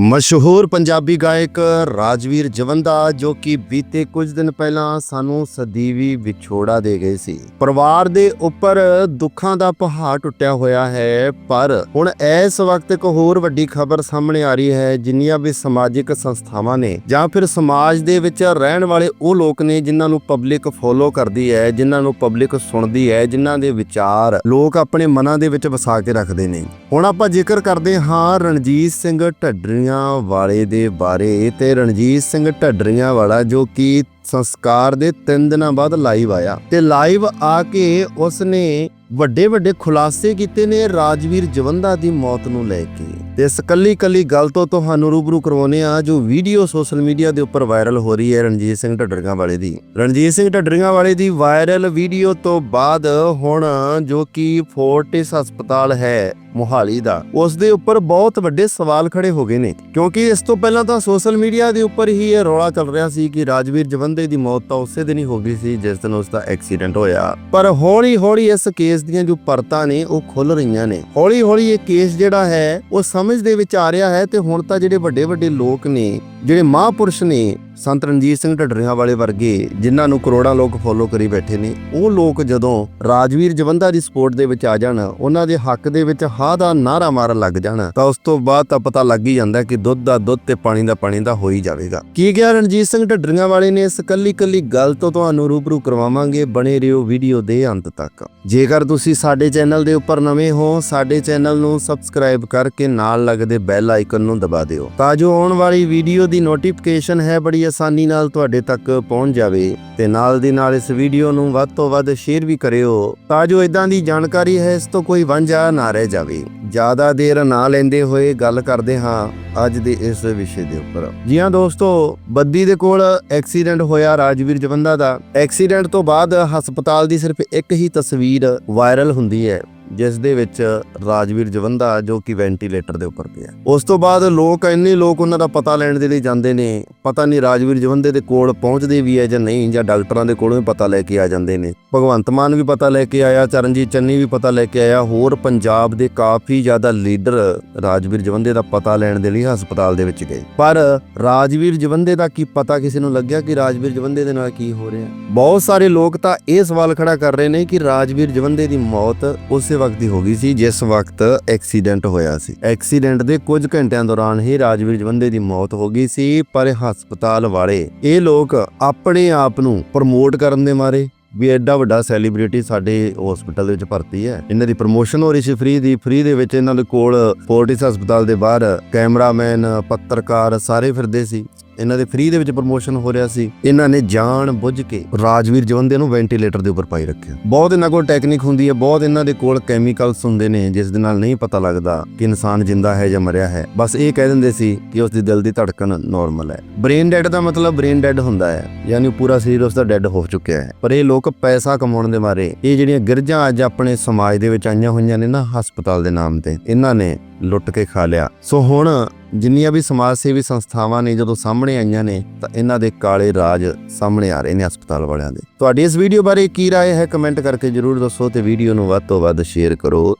ਮਸ਼ਹੂਰ ਪੰਜਾਬੀ ਗਾਇਕ ਰਾਜਵੀਰ ਜਵੰਦਾ, ਜੋ ਕਿ ਬੀਤੇ ਕੁਝ ਦਿਨ ਪਹਿਲਾਂ ਸਾਨੂੰ ਸਦੀਵੀ ਵਿਛੋੜਾ ਦੇ ਗਏ ਸੀ। ਪਰਿਵਾਰ ਦੇ ਉੱਪਰ ਦੁੱਖਾਂ ਦਾ ਪਹਾੜ ਟੁੱਟਿਆ ਹੋਇਆ ਹੈ, ਪਰ ਹੁਣ ਇਸ ਵਕਤ ਇੱਕ ਹੋਰ ਵੱਡੀ ਖਬਰ ਸਾਹਮਣੇ ਆ ਰਹੀ ਹੈ, ਜਿੰਨੀਆਂ ਵੀ ਸਮਾਜਿਕ ਸੰਸਥਾਵਾਂ ਨੇ, ਜਾਂ ਫਿਰ ਸਮਾਜ ਦੇ ਵਿੱਚ ਰਹਿਣ ਵਾਲੇ ਉਹ ਲੋਕ ਨੇ ਜਿਨ੍ਹਾਂ ਨੂੰ ਪਬਲਿਕ ਫੋਲੋ ਕਰਦੀ ਹੈ, ਜਿਨ੍ਹਾਂ ਨੂੰ ਪਬਲਿਕ ਸੁਣਦੀ ਹੈ, ਜਿਨ੍ਹਾਂ ਦੇ ਵਿਚਾਰ ਲੋਕ ਆਪਣੇ ਮਨਾਂ ਦੇ ਵਿੱਚ ਵਸਾ ਕੇ ਰੱਖਦੇ ਨੇ। ਹੁਣ ਆਪਾਂ ਜ਼ਿਕਰ ਕਰਦੇ ਹਾਂ ਰਣਜੀਤ ਸਿੰਘ ਢੱਡਰੀ ਢੱਡਰੀਆਂ ਵਾਲੇ ਦੇ ਬਾਰੇ। ਤੇ ਰਣਜੀਤ ਸਿੰਘ ਢੱਡਰੀਆਂ ਵਾਲਾ ਜੋ ਕਿ ਸੰਸਕਾਰ ਦੇ 3 ਦਿਨਾਂ ਬਾਅਦ ਲਾਈਵ ਆਇਆ। ਤੇ ਲਾਈਵ ਆ ਕੇ ਉਸਨੇ ਵੱਡੇ ਵੱਡੇ ਖੁਲਾਸੇ ਕੀਤੇ ਨੇ ਰਾਜਵੀਰ ਜਵੰਦਾ ਦੀ ਮੌਤ ਨੂੰ ਲੈ ਕੇ। ਤੇ ਇਸ ਕੱਲੀ ਕੱਲੀ ਗੱਲ ਤੋਂ ਤੁਹਾਨੂੰ ਰੂਬਰੂ ਕਰਵਾਉਨੇ ਆ ਜੋ ਵੀਡੀਓ ਸੋਸ਼ਲ ਮੀਡੀਆ ਦੇ ਉੱਪਰ ਵਾਇਰਲ ਹੋ ਰਹੀ ਹੈ ਰਣਜੀਤ ਸਿੰਘ ਢੱਡਰੀਆਂ ਵਾਲੇ ਦੀ। ਰਣਜੀਤ ਸਿੰਘ ਢੱਡਰੀਆਂ ਵਾਲੇ ਦੀ ਵਾਇਰਲ ਵੀਡੀਓ ਤੋਂ ਬਾਅਦ ਹੁਣ ਜੋ ਕਿ ਫੋਰਟਿਸ ਹਸਪਤਾਲ ਹੈ ਮੁਹਾਲੀ ਦਾ, ਉਸ ਦੇ ਉੱਪਰ ਬਹੁਤ ਵੱਡੇ ਸਵਾਲ ਖੜੇ ਹੋ ਗਏ ਨੇ। ਕਿਉਂਕਿ ਇਸ ਤੋਂ ਪਹਿਲਾਂ ਤਾਂ ਸੋਸ਼ਲ ਮੀਡੀਆ ਦੇ ਉੱਪਰ ਹੀ ਇਹ ਰੌਲਾ ਚੱਲ ਰਿਹਾ ਸੀ ਕਿ ਰਾਜਵੀਰ ਜਵੰਦੇ ਦੀ ਮੌਤ ਤਾਂ ਉਸੇ ਦਿਨ ਹੀ ਹੋ ਗਈ ਸੀ, ਜਿਸ ਦਿਨ ਉਸ ਦਾ ਐਕਸੀਡੈਂਟ ਹੋਇਆ। ਪਰ ਹੌਲੀ ਹੌਲੀ ਇਸ ਕੇਸ ਦੀਆਂ ਜੋ ਪਰਤਾਂ ਨੇ ਉਹ ਖੁੱਲ ਰਹੀਆਂ ਨੇ। ਹੌਲੀ ਹੌਲੀ ਇਹ ਕੇਸ ਜਿਹੜਾ ਹੈ, ਉਹ ਸਮਝ ਦੇ ਵਿੱਚ ਆ ਰਿਹਾ ਹੈ ਤੇ ਹੁਣ ਤਾਂ ਜਿਹੜੇ ਵੱਡੇ ਵੱਡੇ ਲੋਕ ਨੇ, ਜਿਹੜੇ ਮਹਾਂਪੁਰਸ਼ ਨੇ ਸੰਤ ਰਣਜੀਤ ਸਿੰਘ ਢੱਡਰੀਆਂ ਵਾਲੇ ਵਰਗੇ ਜਿਨ੍ਹਾਂ ਨੂੰ ਕਰੋੜਾਂ ਲੋਕ ਫੋਲੋ ਕਰੀ ਬੈਠੇ ਨੇ, ਉਹ ਲੋਕ ਜਦੋਂ ਰਾਜਵੀਰ ਜਵੰਦਾ ਦੀ ਸਪੋਰਟ ਦੇ ਵਿੱਚ ਆ ਜਾਣ, ਉਹਨਾਂ ਦੇ ਹੱਕ ਦੇ ਵਿੱਚ ਹਾਂ ਦਾ ਨਾਰਾ ਮਾਰਨ ਲੱਗ ਜਾਣ, ਤਾਂ ਉਸ ਤੋਂ ਬਾਅਦ ਤਾਂ ਪਤਾ ਲੱਗ ਹੀ ਜਾਂਦਾ ਕਿ ਦੁੱਧ ਦਾ ਦੁੱਧ ਤੇ ਪਾਣੀ ਦਾ ਪਾਣੀ ਦਾ ਹੋ ਹੀ ਜਾਵੇਗਾ। ਕੀ ਗਿਆ ਰਣਜੀਤ ਸਿੰਘ ਢੱਡਰੀਆਂ ਵਾਲੇ ਨੇ? ਇਸ ਕੱਲੀ ਕੱਲੀ ਗੱਲ ਤੋਂ ਤੁਹਾਨੂੰ ਰੂਬਰੂ ਕਰਵਾਵਾਂਗੇ ਬਣੇ ਰਹੋ ਵੀਡੀਓ ਦੇ ਅੰਤ ਤੱਕ। ਜੇਕਰ ਤੁਸੀਂ ਸਾਡੇ ਚੈਨਲ ਦੇ ਉੱਪਰ ਨਵੇਂ ਹੋ, ਸਾਡੇ ਚੈਨਲ ਨੂੰ ਸਬਸਕ੍ਰਾਈਬ ਕਰਕੇ ਨਾਲ ਲੱਗਦੇ ਬੈਲ ਆਈਕਨ ਨੂੰ ਦਬਾ ਦਿਓ, ਤਾਂ ਜੋ ਆਉਣ ਵਾਲੀ ਵੀਡੀਓ ਦੀ ਨੋਟੀਫਿਕੇਸ਼ਨ ਹੈ ਬੜੀ ਆਸਾਨੀ ਨਾਲ ਤੁਹਾਡੇ ਤੱਕ ਪਹੁੰਚ ਜਾਵੇ ਤੇ ਨਾਲ ਦੀ ਨਾਲ ਇਸ ਵੀਡੀਓ ਨੂੰ ਵੱਧ ਤੋਂ ਵੱਧ ਸ਼ੇਅਰ ਵੀ ਕਰਿਓ ਤਾਂ ਜੋ ਇਦਾਂ ਦੀ ਜਾਣਕਾਰੀ ਹੈ ਇਸ ਤੋਂ ਕੋਈ ਵਾਂਝਾ ਨਾ ਰਹਿ ਜਾਵੇ। ਜ਼ਿਆਦਾ ਦੇਰ ਨਾ ਲੈਂਦੇ ਹੋਏ ਗੱਲ ਕਰਦੇ ਹਾਂ ਅੱਜ ਦੇ ਇਸ ਵਿਸ਼ੇ ਦੇ ਉੱਪਰ। ਜੀ ਹਾਂ ਦੋਸਤੋ, ਬੱਦੀ ਦੇ ਕੋਲ ਐਕਸੀਡੈਂਟ ਹੋਇਆ ਰਾਜਵੀਰ ਜਵੰਦਾ ਦਾ। ਐਕਸੀਡੈਂਟ ਤੋਂ ਬਾਅਦ ਹਸਪਤਾਲ ਦੀ ਸਿਰਫ ਇੱਕ ਹੀ ਤਸਵੀਰ ਵਾਇਰਲ ਹੁੰਦੀ ਹੈ। ਜਿਸ ਦੇ ਵਿੱਚ ਰਾਜਵੀਰ ਜਵੰਦਾ ਜੋ ਕਿ ਵੈਂਟੀਲੇਟਰ ਦੇ ਉੱਪਰ ਪਿਆ। ਉਸ ਤੋਂ ਬਾਅਦ ਲੋਕ ਇੰਨੇ ਲੋਕ ਉਹਨਾਂ ਦਾ ਪਤਾ ਲੈਣ ਦੇ ਲਈ ਜਾਂਦੇ ਨੇ, ਪਤਾ ਨਹੀਂ ਰਾਜਵੀਰ ਜਵੰਦੇ ਦੇ ਕੋਲ ਪਹੁੰਚਦੇ ਵੀ ਹੈ ਜਾਂ ਨਹੀਂ ਜਾਂ ਡਾਕਟਰਾਂ ਦੇ ਕੋਲੋਂ ਵੀ ਪਤਾ ਲੈ ਕੇ ਆ ਜਾਂਦੇ ਨੇ। ਭਗਵੰਤ ਮਾਨ ਵੀ ਪਤਾ ਲੈ ਕੇ ਆਇਆ, ਚਰਨਜੀਤ ਚੰਨੀ ਵੀ ਪਤਾ ਲੈ ਕੇ ਆਇਆ, ਹੋਰ ਪੰਜਾਬ ਦੇ ਕਾਫੀ ਜ਼ਿਆਦਾ ਲੀਡਰ ਰਾਜਵੀਰ ਜਵੰਦੇ ਦਾ ਪਤਾ ਲੈਣ ਦੇ ਲਈ ਹਸਪਤਾਲ ਦੇ ਵਿੱਚ ਗਏ। ਪਰ ਰਾਜਵੀਰ ਜਵੰਦੇ ਦਾ ਕੀ ਪਤਾ, ਕਿਸੇ ਨੂੰ ਲੱਗਿਆ ਕਿ ਰਾਜਵੀਰ ਜਵੰਦੇ ਦੇ ਨਾਲ ਕੀ ਹੋ ਰਿਹਾ? ਬਹੁਤ ਸਾਰੇ ਲੋਕ ਤਾਂ ਇਹ ਸਵਾਲ ਖੜਾ ਕਰ ਰਹੇ ਨੇ ਕਿ ਰਾਜਵੀਰ ਜਵੰਦੇ ਦੀ ਮੌਤ ਉਸ ਉਸੇ ਵਕਤ ਹੀ ਹੋ ਗਈ ਸੀ ਜਿਸ ਵਕਤ ਐਕਸੀਡੈਂਟ ਹੋਇਆ ਸੀ। ਐਕਸੀਡੈਂਟ ਦੇ ਕੁਝ ਘੰਟਿਆਂ ਦੌਰਾਨ ਹੀ ਰਾਜਵੀਰ ਜਵੰਦੇ ਦੀ ਮੌਤ ਹੋ ਗਈ ਸੀ, ਪਰ ਹਸਪਤਾਲ ਵਾਲੇ ਇਹ ਲੋਕ ਆਪਣੇ ਆਪ ਨੂੰ ਪ੍ਰਮੋਟ ਕਰਨ ਦੇ ਮਾਰੇ ਵੀ ਐਡਾ ਵੱਡਾ ਸੈਲੀਬ੍ਰਿਟੀ ਸਾਡੇ ਹਸਪੀਟਲ ਦੇ ਵਿੱਚ ਭਰਤੀ ਹੈ। ਇਹਨਾਂ ਦੀ ਪ੍ਰੋਮੋਸ਼ਨ ਹੋ ਰਹੀ ਸੀ ਫ੍ਰੀ ਦੀ, ਫ੍ਰੀ ਦੇ ਵਿੱਚ ਇਹਨਾਂ ਦੇ ਕੋਲ ਫੋਰਟਿਸ ਹਸਪਤਾਲ ਦੇ ਬਾਹਰ ਕੈਮਰਾਮੈਨ, ਪੱਤਰਕਾਰ ਸਾਰੇ ਫਿਰਦੇ ਸੀ। ਇਹਨਾਂ ਦੇ ਫ੍ਰੀ ਦੇ ਵਿੱਚ ਪ੍ਰੋਮੋਸ਼ਨ ਹੋ ਰਿਹਾ ਸੀ। ਇਹਨਾਂ ਨੇ ਜਾਣ ਬੁੱਝ ਕੇ ਰਾਜਵੀਰ ਜਵੰਦੇ ਨੂੰ ਵੈਂਟੀਲੇਟਰ ਦੇ ਉੱਪਰ ਪਾਈ ਰੱਖਿਆ। ਬਹੁਤ ਇਹਨਾਂ ਕੋਲ ਟੈਕਨੀਕ ਹੁੰਦੀ ਹੈ, ਬਹੁਤ ਇਹਨਾਂ ਦੇ ਕੋਲ ਕੈਮੀਕਲਸ ਹੁੰਦੇ ਨੇ, ਜਿਸ ਦੇ ਨਾਲ ਨਹੀਂ ਪਤਾ ਲੱਗਦਾ ਕਿ ਇਨਸਾਨ ਜਿੰਦਾ ਹੈ ਜਾਂ ਮਰਿਆ ਹੈ। ਬਸ ਇਹ ਕਹਿ ਦਿੰਦੇ ਸੀ ਕਿ ਉਸ ਦੀ ਦਿਲ ਦੀ ਧੜਕਣ ਨਾਰਮਲ ਹੈ। ਬ੍ਰੇਨ ਡੈਡ ਦਾ ਮਤਲਬ ਬ੍ਰੇਨ ਡੈਡ ਹੁੰਦਾ ਹੈ, ਯਾਨੀ ਪੂਰਾ ਸਰੀਰ ਉਸ ਦਾ ਡੈਡ ਹੋ ਚੁੱਕਿਆ ਹੈ। ਪਰ ਇਹ ਲੋਕ ਪੈਸਾ ਕਮਾਉਣ ਦੇ ਮਾਰੇ, ਇਹ ਜਿਹੜੀਆਂ ਗਿਰਜਾਂ ਅੱਜ ਆਪਣੇ ਸਮਾਜ ਦੇ ਵਿੱਚ ਆਈਆਂ ਹੋਈਆਂ ਨੇ ਨਾ, ਹਸਪਤਾਲ ਦੇ ਨਾਮ ਤੇ, ਇਹਨਾਂ ਨੇ ਲੁੱਟ ਕੇ ਖਾ ਲਿਆ। ਸੋ ਹੁਣ ਜਿੰਨੀਆਂ ਵੀ ਸਮਾਜ ਸੇਵੀ ਸੰਸਥਾਵਾਂ ਨੇ ਜਦੋਂ ਸਾਹਮਣੇ ਆਈਆਂ ਨੇ ਤਾਂ ਇਹਨਾਂ ਦੇ ਕਾਲੇ ਰਾਜ ਸਾਹਮਣੇ ਆ ਰਹੇ ਨੇ ਹਸਪਤਾਲ ਵਾਲਿਆਂ ਦੇ ਤੁਹਾਡੀ ਇਸ ਵੀਡੀਓ ਬਾਰੇ ਕੀ رائے ਹੈ ਕਮੈਂਟ ਕਰਕੇ ਜਰੂਰ ਦੱਸੋ ਤੇ ਵੀਡੀਓ ਨੂੰ ਵੱਧ ਤੋਂ ਵੱਧ ਸ਼ੇਅਰ ਕਰੋ